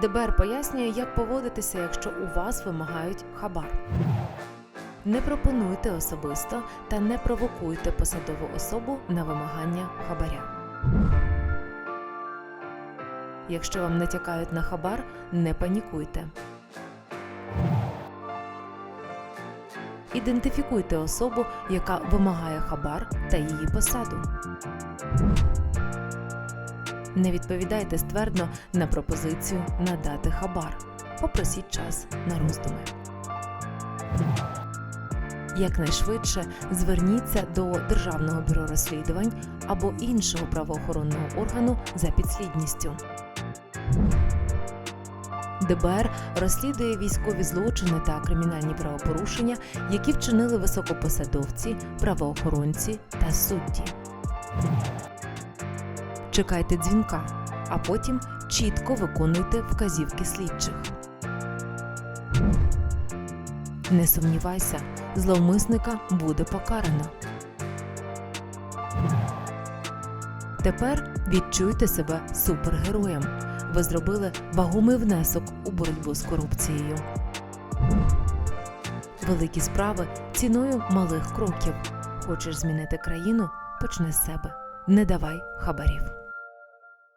ДБР пояснює, як поводитися, якщо у вас вимагають хабар. Не пропонуйте особисто та не провокуйте посадову особу на вимагання хабаря. Якщо вам натякають на хабар, не панікуйте. Ідентифікуйте особу, яка вимагає хабар та її посаду. Не відповідайте ствердно на пропозицію надати хабар. Попросіть час на роздуми. Якнайшвидше зверніться до Державного бюро розслідувань або іншого правоохоронного органу за підслідністю. ДБР розслідує військові злочини та кримінальні правопорушення, які вчинили високопосадовці, правоохоронці та судді. Чекайте дзвінка, а потім чітко виконуйте вказівки слідчих. Не сумнівайся, зловмисника буде покарано. Тепер відчуйте себе супергероєм. Ви зробили вагомий внесок у боротьбу з корупцією. Великі справи ціною малих кроків. Хочеш змінити країну? Почни з себе. Не давай хабарів.